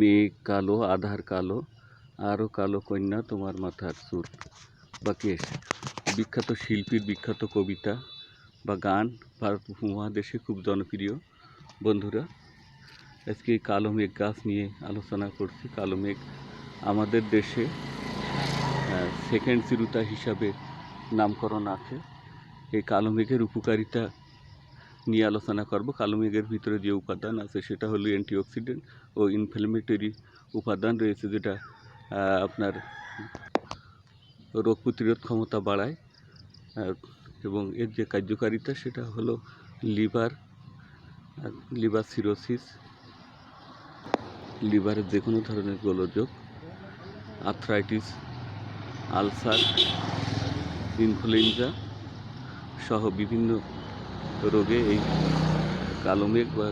মেঘ কালো, আধার কালো, আরও কালো কন্যা তোমার মাথার চুল বা কেশ বিখ্যাত শিল্পীর বিখ্যাত কবিতা বা গান ভারত মহাদেশে খুব জনপ্রিয়। বন্ধুরা, আজকে কালো মেঘ গাছ নিয়ে আলোচনা করছি। কালো মেঘ আমাদের দেশে সেকেন্ড চিরুতা হিসাবে নামকরণ আছে। এই কালো মেঘের উপকারিতা নিয়ে আলোচনা করব। কালো মেঘের ভিতরে যে উপাদান আছে সেটা হলো অ্যান্টিঅক্সিডেন্ট ও ইনফ্লেমেটরি উপাদান রয়েছে যেটা আপনার রোগ প্রতিরোধ ক্ষমতা বাড়ায়। এবং এর যে কার্যকারিতা সেটা হলো লিভার লিভার সিরোসিস লিভারের যে কোনো ধরনের গোলযোগ আর্থ্রাইটিস আলসার ইনফ্লুয়েঞ্জা সহ বিভিন্ন রোগে এই কালো মেঘ বা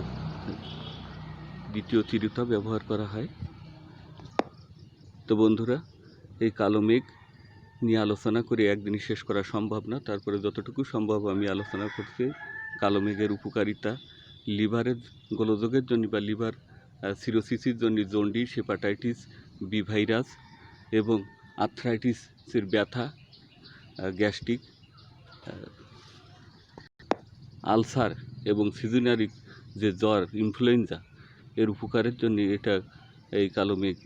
দ্বিতীয় চিরুতা ব্যবহার করা হয়। তো বন্ধুরা, এই কালো মেঘ নিয়ে আলোচনা করে একদিনই শেষ করা সম্ভব না। তারপরে যতটুকু সম্ভব আমি আলোচনা করছি কালো মেঘের উপকারিতা। লিভারের গোলযোগের জন্য বা লিভার সিরোসিসের জন্য জন্ডিস, হেপাটাইটিস, বি ভাইরাস এবং আর্থ্রাইটিসের ব্যথা গ্যাস্ট্রিক আলসার এবং সিজনারি যে জ্বর ইনফ্লুয়েঞ্জা এর উপকারের জন্য এটা এই কালো মেঘ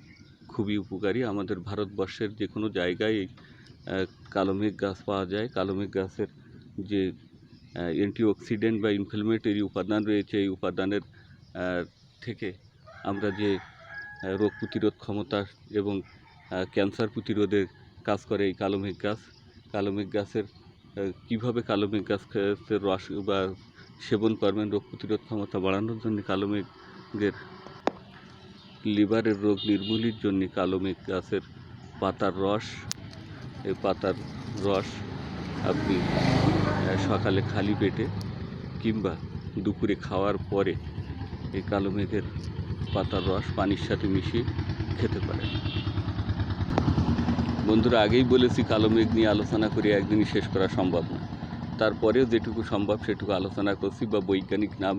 খুবই উপকারী। আমাদের ভারতবর্ষের যে কোনো জায়গায় এই কালো মেঘ গাছ পাওয়া যায়। কালো মেঘ গাছের যে অ্যান্টিঅক্সিডেন্ট বা ইনফ্লেমেটরি উপাদান রয়েছে, এই উপাদানের থেকে আমরা যে রোগ প্রতিরোধ ক্ষমতা এবং ক্যান্সার প্রতিরোধে কাজ করে এই কালো মেঘ গাছ। কালো মেঘ গাছের কীভাবে কালো মেঘ গাছের রস বা সেবন করবেন, রোগ প্রতিরোধ ক্ষমতা বাড়ানোর জন্য কালো মেঘের লিভারের রোগ নির্মূলের জন্য কালো মেঘ গাছের পাতার রস এই পাতার রস আপনি সকালে খালি পেটে কিংবা দুপুরে খাওয়ার পরে এই কালো মেঘের পাতার রস পানির সাথে মিশিয়ে খেতে পারেন। বন্ধুরা, আগেই বলেছি, কালো মেঘ নিয়ে আলোচনা করে একদিনই শেষ করা সম্ভব না। তারপরেও যেটুকু সম্ভব সেটুকু আলোচনা করছি বা বৈজ্ঞানিক নাম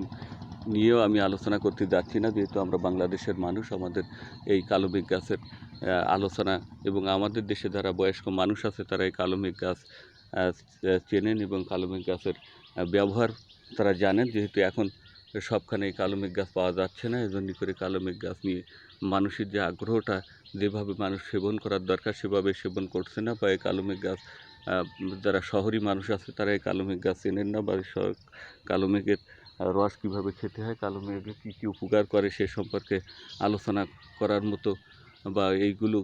নিয়েও আমি আলোচনা করতে যাচ্ছি না, যেহেতু আমরা বাংলাদেশের মানুষ, আমাদের এই কালো মেঘ গাছের আলোচনা এবং আমাদের দেশে যারা বয়স্ক মানুষ আছে, তারা এই কালো মেঘ গাছ চেনেন এবং কালো মেঘ গাছের ব্যবহার তারা জানেন, যেহেতু এখন সবখানে এই কালো মেঘ গাছ পাওয়া যাচ্ছে না। এজন্য করে কালো মেঘ গাছ নিয়ে মানুষের যে আগ্রহটা, যেভাবে মানুষ সেবন করার দরকার, সেভাবে সেবন করছে না বা এই কালো মেঘ গাছ যারা শহরি মানুষ আছে, তারা এই কালো মেঘ গাছ চেনেন না বা স- কালো মেঘের রস কীভাবে খেতে হয়, কালো মেঘে কী কী উপকার করে সে সম্পর্কে আলোচনা করার মতো বা এইগুলো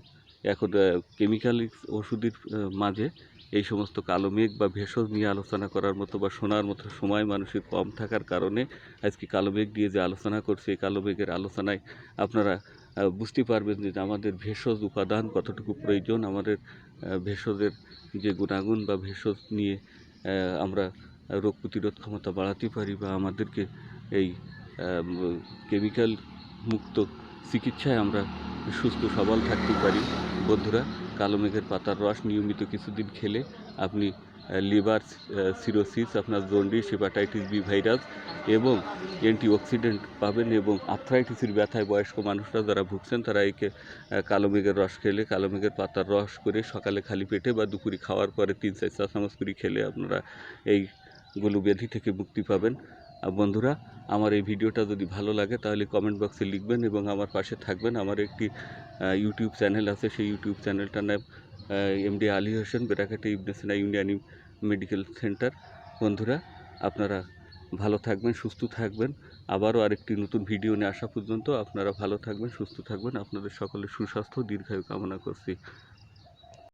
এখন কেমিক্যাল ওষুধের মাঝে এই সমস্ত কালো মেঘ বা ভেষজ নিয়ে আলোচনা করার মতো বা শোনার মতো সময় মানুষের কম থাকার কারণে আজকে কালো মেঘ দিয়ে যে আলোচনা করছে, এই কালো মেঘের আলোচনায় আপনারা বুঝতে পারবেন যে আমাদের ভেষজ উপাদান কতটুকু প্রয়োজন। আমাদের ভেষজের যে গুণাগুণ বা ভেষজ নিয়ে আমরা রোগ প্রতিরোধ ক্ষমতা বাড়াতে পারি বা আমাদেরকে এই কেমিক্যাল মুক্ত চিকিৎসায় আমরা সুস্থ, সবল থাকতে পারি। বন্ধুরা, কালো মেঘের পাতার রস নিয়মিত কিছুদিন খেলে আপনি লিভার সিরোসিস, আপনার জন্ডিস, হেপাটাইটিস বি ভাইরাস এবং অ্যান্টিঅক্সিডেন্ট পাবেন এবং আর্থ্রাইটিসের ব্যথায় বয়স্ক মানুষরা যারা ভুগছেন, তারা একে কালো মেঘের রস খেলে, কালো মেঘের পাতার রস করে সকালে খালি পেটে বা দুপুরে খাওয়ার পরে তিন চার চা চামচ করে খেলে আপনারা এইগুলো ব্যাধি থেকে মুক্তি পাবেন। আর বন্ধুরা, আমার এই ভিডিওটা যদি ভালো লাগে, তাহলে কমেন্ট বক্সে লিখবেন এবং আমার পাশে থাকবেন। আমার একটি ইউটিউব চ্যানেল আছে। সেই ইউটিউব চ্যানেলটার নাম MD Ali Hossain Berakati Ibn Sina union medical centre. বন্ধুরা, আপনারা ভালো থাকবেন, সুস্থ থাকবেন। আবারও আরেকটি নতুন ভিডিও নিয়ে আসা পর্যন্ত আপনারা ভালো থাকবেন, সুস্থ থাকবেন। আপনাদের সকলের সুস্বাস্থ্য, দীর্ঘায়ু কামনা করছি।